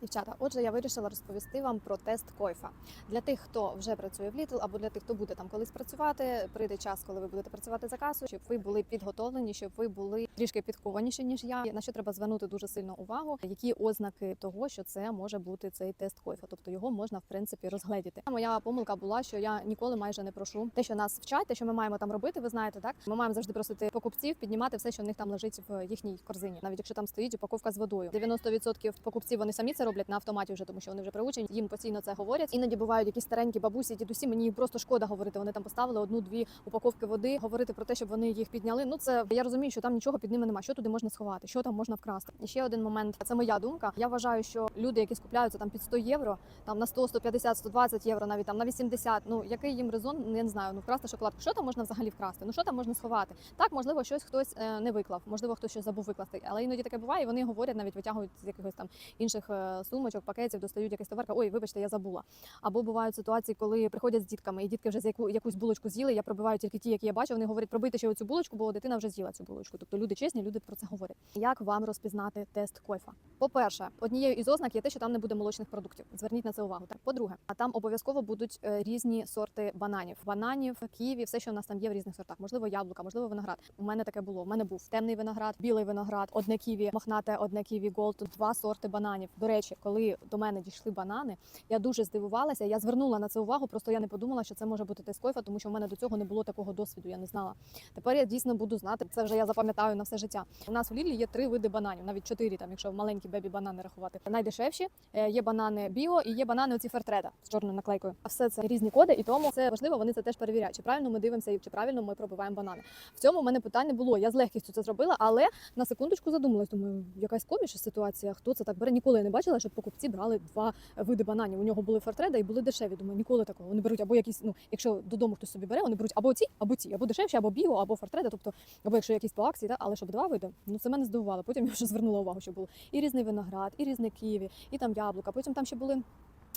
Дівчата, отже, я вирішила розповісти вам про тест койфа для тих, хто вже працює в Lidl, або для тих, хто буде там колись працювати. Прийде час, коли ви будете працювати за касу, щоб ви були підготовлені, щоб ви були трішки підкованіші ніж я. На що треба звернути дуже сильно увагу, які ознаки того, що це може бути цей тест койфа, тобто його можна в принципі розгледіти. Моя помилка була, що я ніколи майже не прошу те, що нас вчать, те, що ми маємо там робити. Ви знаєте, так ми маємо завжди просити покупців піднімати все, що в них там лежить в їхній корзині, навіть якщо там стоїть упаковка з водою. 90% покупців вони самі це роблять на автоматі, вже тому що вони вже приучені. Їм постійно це говорять. Іноді бувають якісь старенькі бабусі, дідусі. Мені їх просто шкода говорити. Вони там поставили одну-дві упаковки води, говорити про те, щоб вони їх підняли. Ну це я розумію, що там нічого під ними немає. Що туди можна сховати, що там можна вкрасти. І ще один момент. Це моя думка. Я вважаю, що люди, які скупляються там під 100 євро, там на 100, 150, 120 євро, навіть там на 80, Ну який їм резон, я не знаю. Ну вкрасти шоколадку. Що там можна взагалі вкрасти? Ну що там можна сховати? Так, можливо, щось хтось е, не виклав, можливо, хтось щось забув викласти. Але іноді таке буває. і Вони говорять, навіть витягують з якихось там інших е, сумочок, пакетів, достають якийсь товар. Ой, вибачте, я забула. Або бувають ситуації, коли приходять з дітками, і дітки вже з яку якусь булочку з'їли. Я пробиваю тільки ті, які я бачу. Вони говорять, пробийте ще оцю булочку, бо дитина вже з'їла цю булочку. Тобто люди чесні, люди про це говорять. Як вам розпізнати тест койфа? По-перше, однією із ознак є те, що там не буде молочних продуктів. Зверніть на це увагу. Так, по-друге, а там обов'язково будуть е, різні сорти бананів, бананів, ківі, все, що у нас там є в різних сортах. Можливо, яблука, можливо, виноград. У мене таке було. У мене був темний виноград, білий виноград, одне ківі, мохнате, одне ківі голд, два сорти бананів. До речі, коли до мене дійшли банани, я дуже здивувалася. Я звернула на це увагу. Просто я не подумала, що це може бути тест койфа, тому що в мене до цього не було такого досвіду. Я не знала. Тепер я дійсно буду знати. Це вже я запам'ятаю на все життя. У нас в Лілі є три види бананів, навіть чотири, там, якщо маленькі бебі банани рахувати. Найдешевші е, є банани біо і є банани оці фертреда з чорною наклейкою. А все це різні коди, і тому це важливо. Вони це теж перевіряють. Чи правильно ми дивимося, і чи правильно ми пробиваємо банани. В цьому в мене питань не було. Я з легкістю це зробила, але на секундочку задумалась. Думаю, якась комічна ситуація. Хто це так бере? Ніколи не бачила, щоб покупці брали два види бананів. У нього були фертреда і були дешеві. Думаю, ніколи такого. Вони беруть або якісь, ну якщо додому хтось собі бере, вони беруть або ці, або ці, або дешевші, або біо, або фортреда, Тобто, або якщо якісь по акції, та але щоб два види, ну це мене здивувало. Потім я вже звернула увагу, що було і різний виноград, і різне ківі, і там яблука. Потім там ще були.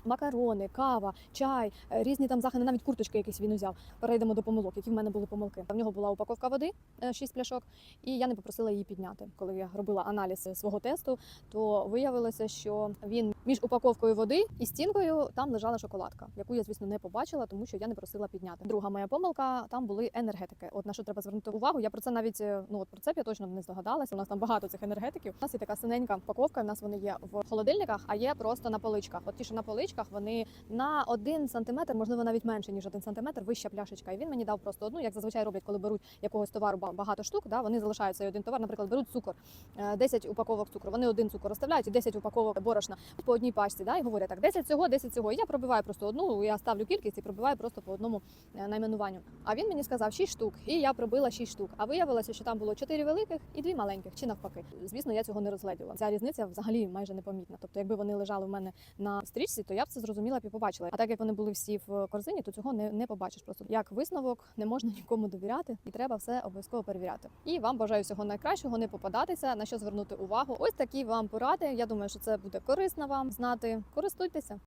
Макарони, кава, чай, е, різні там захини, навіть курточки якісь він узяв. Перейдемо до помилок, які в мене були помилки. В нього була упаковка води, 6 пляшок, і я не попросила її підняти. Коли я робила аналіз свого тесту, то виявилося, що він між упаковкою води і стінкою там лежала шоколадка, яку я, звісно, не побачила, тому що я не просила підняти. Друга моя помилка там були енергетики. От на що треба звернути увагу. Я про це навіть е, ну от про це я точно не здогадалася. У нас там багато цих енергетиків. У нас є така синенька упаковка. У нас вони є в холодильниках, а є просто на поличках. От ті, що на поличках, вони на один сантиметр, можливо, навіть менше ніж один сантиметр, вища пляшечка. І він мені дав просто одну, як зазвичай роблять, коли беруть якогось товару багато штук. Да, вони залишають цей один товар. Наприклад, беруть цукор, е, 10 упаковок цукру. Вони один цукор розставляють і 10 упаковок борошна по одній пачці. Да, і говорять так, 10 цього, 10 цього. І я пробиваю просто одну. Я ставлю кількість і пробиваю просто по одному е, найменуванню. А він мені сказав 6 штук, і я пробила 6 штук. А виявилося, що там було 4 великих і 2 маленьких, чи навпаки. Звісно, я цього не розгледіла. Ця різниця взагалі майже непомітна. Тобто, якби вони лежали в мене на стрічці, то я б це зрозуміла б і побачила. А так як вони були всі в корзині, то цього не, не побачиш. Просто як висновок не можна нікому довіряти, і треба все обов'язково перевіряти. І вам бажаю всього найкращого, не попадатися, на що звернути увагу. Ось такі вам поради. Я думаю, що це буде корисно вам знати. Користуйтеся.